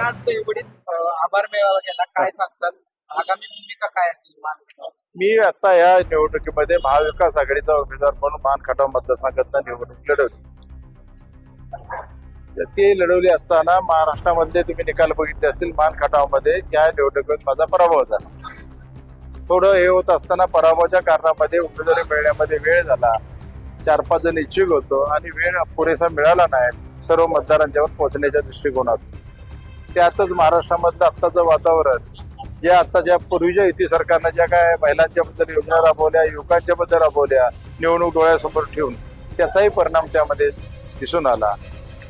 आज आभार मेळावा गेला काय सांगताल. आगामी भूमिका काय असेल मी आता या निवडणुकीमध्ये महाविकास आघाडीचा उमेदवार म्हणून मान खटाव मतदारसंघातनं निवडणूक लढवली. ती लढवली असताना महाराष्ट्रामध्ये तुम्ही निकाल बघितले असतील मान खटावमध्ये या निवडणुकीत माझा पराभव झाला. थोडं हे होत असताना पराभवाच्या कारणामध्ये उमेदवारी मिळण्यामध्ये वेळ झाला. चार पाच जण इच्छुक होतो आणि वेळ पुरेसा मिळाला नाही सर्व मतदारांच्यावर पोहोचण्याच्या दृष्टिकोनातून. त्यातच महाराष्ट्रामधलं आत्ताचं वातावरण जे आत्ताच्या पूर्वीच्या युती सरकारनं ज्या काय महिलांच्या बद्दल योजना राबवल्या युवकांच्या बद्दल राबवल्या निवडणूक डोळ्यासमोर ठेवून त्याचाही परिणाम त्यामध्ये दिसून आला.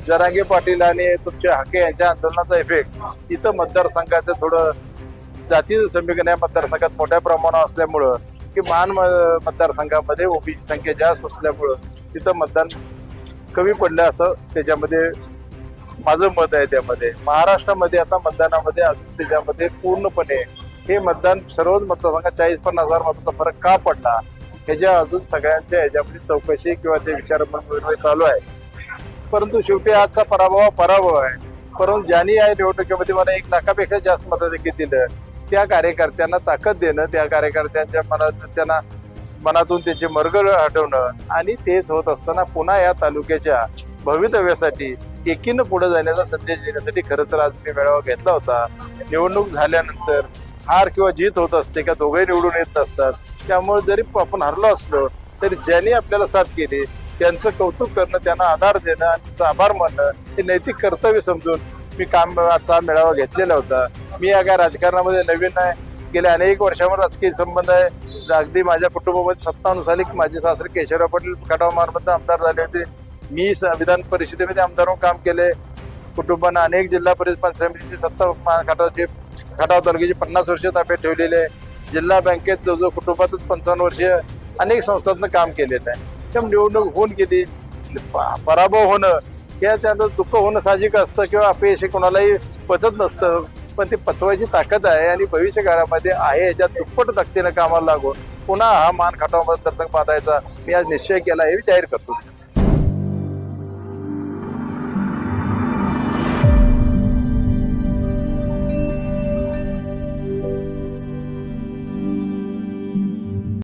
जरांगे पाटील आणि तुमचे हाके यांच्या आंदोलनाचा इफेक्ट इथं मतदारसंघाचं थोडं जातीचं समीकरण या मतदारसंघात मोठ्या प्रमाणावर असल्यामुळं की महान म- मतदारसंघामध्ये ओबीसी संख्या जास्त असल्यामुळं तिथं मतदान कमी पडलं असं त्याच्यामध्ये माझं मत आहे त्यामध्ये. महाराष्ट्रामध्ये आता मतदानामध्ये अजून त्याच्यामध्ये पूर्णपणे हे मतदान सर्वच मतदारसंघात चाळीस पन्नास हजार मताचा फरक का पडला? ह्याच्या अजून सगळ्यांच्या ह्याच्यामध्ये चौकशी किंवा ते विचार चालू आहे. परंतु शेवटी आजचा पराभव पराभव आहे. परंतु ज्यांनी या निवडणुकीमध्ये मला एक लाखापेक्षा जास्त मताधिक्य दिलं त्या कार्यकर्त्यांना ताकद देणं त्या कार्यकर्त्यांच्या मनात त्यांना मनातून त्यांचे मर्ग हटवणं आणि तेच होत असताना पुन्हा या तालुक्याच्या भवितव्यासाठी एकीनं पुढे जाण्याचा संदेश देण्यासाठी खरं तर आज मी मेळावा घेतला होता. निवडणूक झाल्यानंतर हार किंवा जीत होत असते का दोघे निवडून येत नसतात. त्यामुळे जरी आपण हरलो असलो तरी ज्यांनी आपल्याला साथ केली त्यांचं कौतुक करणं त्यांना आधार देणं आणि त्यांचा आभार मानणं हे नैतिक कर्तव्य समजून मी कामचा मेळावा घेतलेला होता. मी या काय राजकारणामध्ये नवीन आहे. गेल्या अनेक वर्षावर राजकीय संबंध आहे. अगदी माझ्या कुटुंबामध्ये सत्तावन्न साली माझे सासरे केशवराव पाटील खटाव मार्फत आमदार झाले होते. मी विधान परिषदेमध्ये आमदार म्हणून काम केले. कुटुंबानं अनेक जिल्हा परिषद समितीची सत्ता मा- खटावची खटाव तालुक्याची पन्नास वर्ष ताब्यात ठेवलेले आहे. जिल्हा बँकेत जो जो कुटुंबातच पंचावन्न वर्ष अनेक संस्थांचं काम केलेलं आहे. त्यामुळे निवडणूक होऊन गेली. प- पराभव होणं किंवा त्यांचं दुःख होणं साहजिक असतं किंवा अपयश हे कोणालाही पचत नसतं. पण ते पचवायची ताकद आहे आणि भविष्य काळामध्ये आहे. याच्यात दुप्पट ताकदीनं कामाला लागून पुन्हा हा मान खटाव मतदारसंघ बांधायचा मी आज निश्चय केला हे जाहीर करतो.